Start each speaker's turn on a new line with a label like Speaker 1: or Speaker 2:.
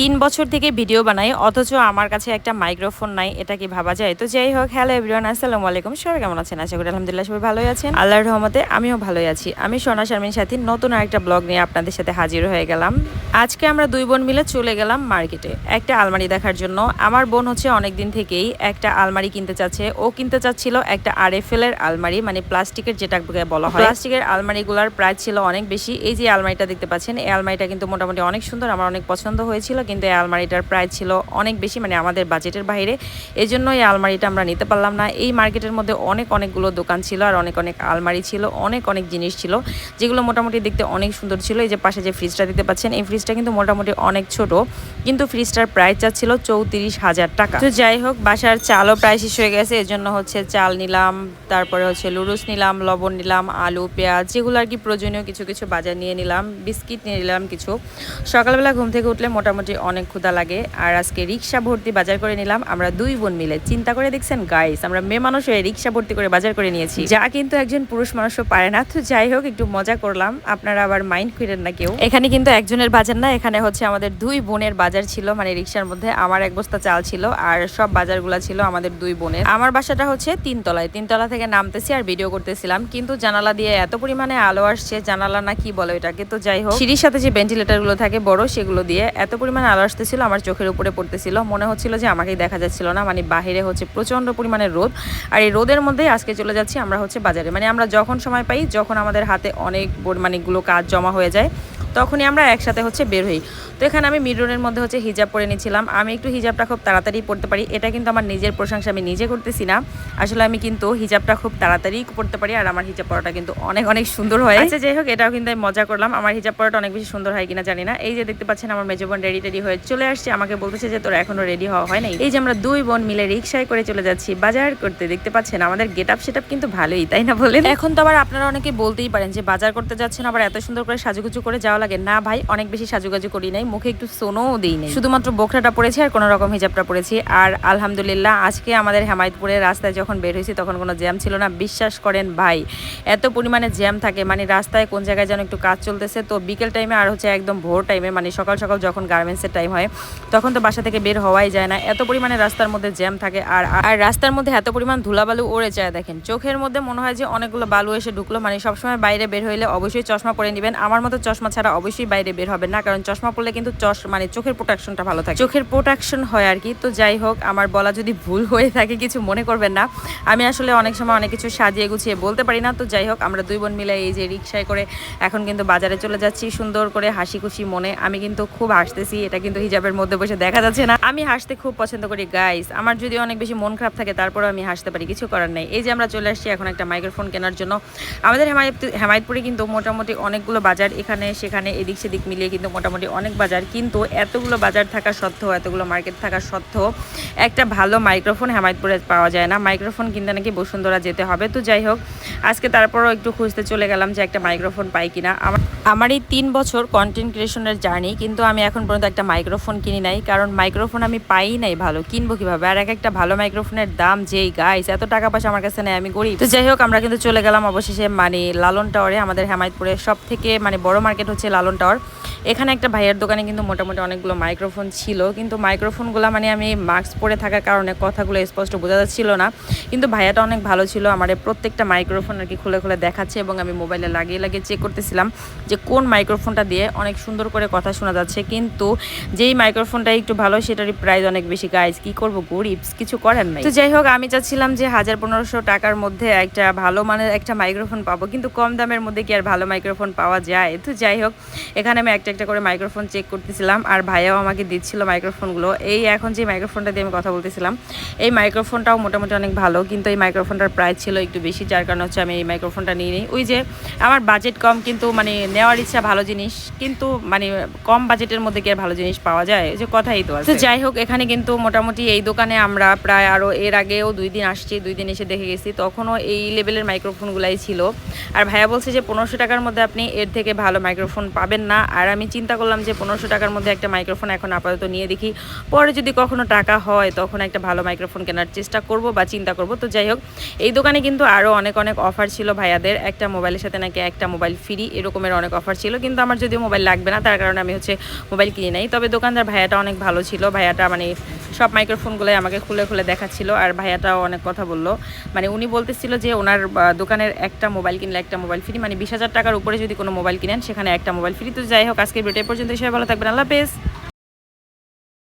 Speaker 1: তিন বছর থেকে ভিডিও বানাই, অথচ আমার কাছে একটা মাইক্রোফোন নাই, এটা কি ভাবা যায়? তো যাই হোক, হ্যালো এভরিওয়ান, আসসালামু আলাইকুম। সবাই কেমন আছেন? আশা করি আলহামদুলিল্লাহ সবাই ভালোই আছেন। আল্লাহর রহমতে আমিও ভালোই আছি। আমি সোনা শারমিন সাথী, নতুন আরেকটা ব্লগ নিয়ে আপনাদের সাথে হাজির হয়ে গেলাম। আজকে আমরা দুই বোন মিলে চলে গেলাম মার্কেটে, একটা আলমারি দেখার জন্য। আমার বোন হচ্ছে অনেক দিন থেকেই একটা আলমারি কিনতে চাচ্ছে। ও কিনতে চাচ্ছিল একটা আরএফএল এর আলমারি মানে প্লাস্টিকের যেটা বলা হয়। প্লাস্টিকের আলমারিগুলোর প্রাইস ছিল অনেক বেশি। এই যে আলমারিটা দেখতে পাচ্ছেন, এই আলমারিটা কিন্তু মোটামুটি অনেক সুন্দর, আমার অনেক পছন্দ হয়েছিল। কিন্তু এই আলমারিটার প্রাইস ছিল অনেক বেশি মানে আমাদের বাজেটের বাইরে। এই জন্য এই আলমারিটা আমরা নিতে পারলাম না। এই মার্কেটের মধ্যে অনেক, অনেকগুলো দোকান ছিল আর অনেক অনেক আলমারি ছিল, অনেক অনেক জিনিস ছিল, যেগুলো মোটামুটি দেখতে অনেক সুন্দর ছিল। এই যে পাশে যে ফ্রিজটা দিতে পাচ্ছেন, এই ফ্রিজটা কিন্তু মোটামুটি অনেক ছোট, কিন্তু ফ্রিজটার প্রাইস চাচ্ছিল চৌত্রিশ হাজার টাকা। তো যাই হোক, বাসার চালও প্রায় শেষ হয়ে গেছে। এর জন্য হচ্ছে চাল নিলাম, তারপরে হচ্ছে লুডুস নিলাম, লবণ নিলাম, আলু, পেঁয়াজ, যেগুলো আর কি প্রয়োজনীয় কিছু কিছু বাজার নিয়ে নিলাম, বিস্কিট নিয়ে নিলাম কিছু। সকালবেলা ঘুম থেকে উঠলে মোটামুটি অনেক ক্ষুধা লাগে। আর আজকে রিক্সা ভর্তি বাজার করে নিলাম। আমরা দুই বোন মিলে। চিন্তা করে দেখছেন গাইস আমরা মেয়ে মানুষ হয়ে রিক্সা ভর্তি করে বাজার করে নিয়েছি। যা কিন্তু একজন পুরুষ মানুষও পারে না। তো যাই হোক, একটু মজা করলাম। আপনারা আবার মাইন্ড করেন না কেউ। এখানে কিন্তু একজনের বাজার না, এখানে হচ্ছে আমাদের দুই বোনের বাজার ছিল। মানে রিক্সার মধ্যে আমার এক বস্তা চাল ছিল, আর সব বাজারগুলো ছিল আমাদের দুই বোনের। আমার বাসাটা হচ্ছে তিনতলায়। তিনতলা থেকে নামতেছি আর ভিডিও করতেছিলাম। কিন্তু জানালা দিয়ে এত পরিমাণে আলো আসছে, জানালা না কি বলে এটাকে তো যাই হোক, সিঁড়ির সাথে যে ভেন্টিলেটারগুলো থাকে বড়, সেগুলো দিয়ে এত পরিমাণে আলো আসতেছিল, আমার চোখের উপরে পড়তেছিল। মনে হচ্ছিল যে আমাকেই দেখা যাচ্ছিল না। মানে বাহিরে হচ্ছে প্রচণ্ড পরিমাণে রোদ। আর এই রোদের মধ্যেই আজকে চলে যাচ্ছি আমরা হচ্ছে বাজারে। মানে আমরা যখন সময় পাই, যখন আমাদের হাতে অনেক মানেগুলো কাজ জমা হয়ে যায়, তখনই আমরা একসাথে হচ্ছে বের হই। তো এখানে আমি মিরনের মধ্যে হচ্ছে হিজাব পরে নিয়েছিলাম আমি একটু হিজাবটা খুব তাড়াতাড়ি পড়তে পারি। এটা কিন্তু আমার নিজের প্রশংসা আমি নিজে করতেছি না। আসলে আমি কিন্তু হিজাবটা খুব তাড়াতাড়ি পড়তে পারি আর আমার হিজাব পড়াটা কিন্তু অনেক অনেক সুন্দর হয়। আচ্ছা যাই হোক এটাও কিন্তু আমি মজা করলাম। আমার হিজাব পড়াটা অনেক বেশি সুন্দর হয় কিনা জানি না। এই যে দেখতে পাচ্ছেন আমার মেজো বোন রেডি টেডি হয়ে চলে আসছে। আমাকে বলতেছে যে তোর এখনও রেডি হওয়া হয় নাই? এই যে আমরা দুই বোন মিলে রিক্সায় করে চলে যাচ্ছি বাজার করতে। দেখতে পাচ্ছেন আমাদের গেট আপ সেট কিন্তু ভালোই তাই না বলেন? এখন তো আবার আপনারা অনেকে বলতেই পারেন যে বাজার করতে যাচ্ছেন আবার এত সুন্দর করে সাজুগুজু করে যাওয়া লাগে। না ভাই অনেক বেশি সাজুগাজু করি নাই। মুখে একটু সোনোও দিই নাই। শুধুমাত্র বোখরাটা পড়েছি আর কোনো রকম হিজাবটা পড়েছি। আর আলহামদুলিল্লাহ, আজকে আমাদের হেমায়তপুরের রাস্তায় যখন বের হয়েছি, তখন কোনো জ্যাম ছিল না। বিশ্বাস করেন ভাই, এত পরিমাণে জ্যাম থাকে মানে রাস্তায় কোন জায়গায় যেন একটু কাজ চলতেছে। তো বিকেল টাইমে আর হচ্ছে একদম ভোর টাইমে মানে সকাল সকাল যখন গার্মেন্টসের টাইম হয়, তখন তো বাসা থেকে বের হওয়াই যায় না। এত পরিমাণে রাস্তার মধ্যে জ্যাম থাকে। আর আর রাস্তার মধ্যে এত পরিমাণ ধুলাবালু ওড়ে যায় দেখেন। চোখের মধ্যে মনে হয় যে অনেকগুলো বালু এসে ঢুকলো মানে সবসময় বাইরে বের হইলে অবশ্যই চশমা পরে নেবেন। আমার মতো চশমা ছাড়া অবশ্যই বাইরে বের হবেন না, কারণ চশমা পরলে কিন্তু চশ মানে চোখের প্রোটেকশনটা ভালো থাকে। চোখের প্রোটেকশন হয় আর কি। তো যাই হোক, আমার বলা যদি ভুল হয়ে থাকে, কিছু মনে করবেন না। আমি আসলে অনেক সময় অনেক কিছু সাজিয়ে গুছিয়ে বলতে পারি না। তো যাই হোক, আমরা দুই বোন মিলে এই যে রিক্সায় করে এখন কিন্তু বাজারে চলে যাচ্ছি। সুন্দর করে হাসি খুশি মনে। আমি কিন্তু খুব হাসতেছি। এটা কিন্তু হিজাবের মধ্যে বসে দেখা যাচ্ছে না। আমি হাসতে খুব পছন্দ করি গাইস আমার যদি অনেক বেশি মন খারাপ থাকে, তারপরেও আমি হাসতে পারি। কিছু করার নেই। এই যে আমরা চলে আসছি এখন একটা মাইক্রোফোন কেনার জন্য। আমাদের হেমায়ত হেমায়তপুরে কিন্তু মোটামুটি অনেকগুলো বাজার। এখানে, সেখানে এদিক সেদিক মিলিয়ে কিন্তু মোটামুটি অনেক বাজার, কিন্তু এতগুলো বাজার থাকা সত্ত্বেও, এতগুলো মার্কেট থাকা সত্ত্বেও একটা ভালো মাইক্রোফোন হেমায়তপুরে পাওয়া যায় না। মাইক্রোফোন কিনতে নাকি বসুন্ধরা যেতে হবে। তো যাই হোক, আজকে তারপরও একটু খুঁজতে চলে গেলাম যে একটা মাইক্রোফোন পাই কিনা। আমার আমার এই তিন বছর কন্টেন্ট ক্রিয়েশনের জার্নি, কিন্তু আমি এখন পর্যন্ত একটা মাইক্রোফোন কিনি নাই, কারণ মাইক্রোফোন আমি পাই নাই ভালো। কিনবো কীভাবে? আর এক একটা ভালো মাইক্রোফোনের দাম যেই গাইস এত টাকা পয়সা আমার কাছে নেই, আমি গরিব। তো যাই হোক, আমরা কিন্তু চলে গেলাম অবশেষে মানে লালন টাওয়ারে, আমাদের হেমায়তপুরে সব থেকে মানে বড় মার্কেট হচ্ছে লালন টাওয়ার। এখানে একটা ভাইয়ের দোকানে কিন্তু মোটামুটি অনেকগুলো মাইক্রোফোন ছিল। কিন্তু মাইক্রোফোনগুলো মানে আমি মাস্ক পরে থাকার কারণে কথাগুলো স্পষ্ট বোঝা যাচ্ছিল না। কিন্তু ভাইয়াটা অনেক ভালো ছিল, আমার প্রত্যেকটা মাইক্রোফোন আর কি খুলে খুলে দেখাচ্ছে এবং আমি মোবাইলে লাগিয়ে লাগিয়ে চেক করতেছিলাম যে কোন মাইক্রোফোনটা দিয়ে অনেক সুন্দর করে কথা শোনা যাচ্ছে। কিন্তু যেই মাইক্রোফোনটা একটু ভালো, সেটারই প্রাইস অনেক বেশি। গাইজ কি করব গরিব কিছু করার নাই। তো যাই হোক, আমি চাচ্ছিলাম যে হাজার পনেরোশো টাকার মধ্যে একটা ভালো মানের একটা মাইক্রোফোন পাবো। কিন্তু কম দামের মধ্যে কি আর ভালো মাইক্রোফোন পাওয়া যায়? তো যাই হোক, এখানে আমি একটা একটা করে মাইক্রোফোন চেক করতেছিলাম, আর ভাইয়াও আমাকে দিচ্ছিল মাইক্রোফোনগুলো এই এখন যে মাইক্রোফোনটা দিয়ে আমি কথা বলতেছিলাম, এই মাইক্রোফোনটাও মোটামুটি অনেক ভালো, কিন্তু এই মাইক্রোফোনটার প্রাইস ছিল একটু বেশি, যার কারণে হচ্ছে আমি এই মাইক্রোফোনটা নিয়ে নিই ওই যে আমার বাজেট কম, কিন্তু মানে নেওয়ার ইচ্ছা ভালো জিনিস, কিন্তু মানে কম বাজেটের মধ্যে কি আর ভালো জিনিস পাওয়া যায়? ওই যে কথাই তো আছে। যাই হোক, এখানে কিন্তু মোটামুটি এই দোকানে আমরা প্রায় আরও এর আগেও দুই দিন আসছি, দুই দিন এসে দেখে গেছি, তখনও এই লেভেলের মাইক্রোফোনগুলাই ছিল। আর ভাইয়া বলছে যে, পনেরোশো টাকার মধ্যে আপনি এর থেকে ভালো মাইক্রোফোন পাবেন না। আর আমি চিন্তা করলাম যে, পনেরোশো পনেরোশো টাকার মধ্যে একটা মাইক্রোফোন এখন আপাতত নিয়ে দেখি। পরে যদি কখনো টাকা হয়, তখন একটা ভালো মাইক্রোফোন কেনার চেষ্টা করব বা চিন্তা করব। তো যাই হোক, এই দোকানে কিন্তু আরও অনেক অনেক অফার ছিল ভাইয়াদের। একটা মোবাইলের সাথে নাকি একটা মোবাইল ফ্রি এরকমের অনেক অফার ছিল। কিন্তু আমার যদিও মোবাইল লাগবে না, তার কারণে আমি হচ্ছে মোবাইল কিনে নাই। তবে দোকানদার ভাইয়াটা অনেক ভালো ছিল। ভাইয়াটা মানে সব মাইক্রোফোনগুলোই আমাকে খুলে খুলে দেখাচ্ছিল আর ভাইয়াটাও অনেক কথা বলল। মানে উনি বলতেছিল যে ওনার দোকানের একটা মোবাইল কিনলে একটা মোবাইল ফ্রি মানে বিশ হাজার টাকার উপরে যদি কোনো মোবাইল কিনেন, সেখানে একটা মোবাইল ফ্রি তো যাই হোক আজকে ভিডিও পর্যন্ত সবাই ভালো থাকবেন। আল্লাহ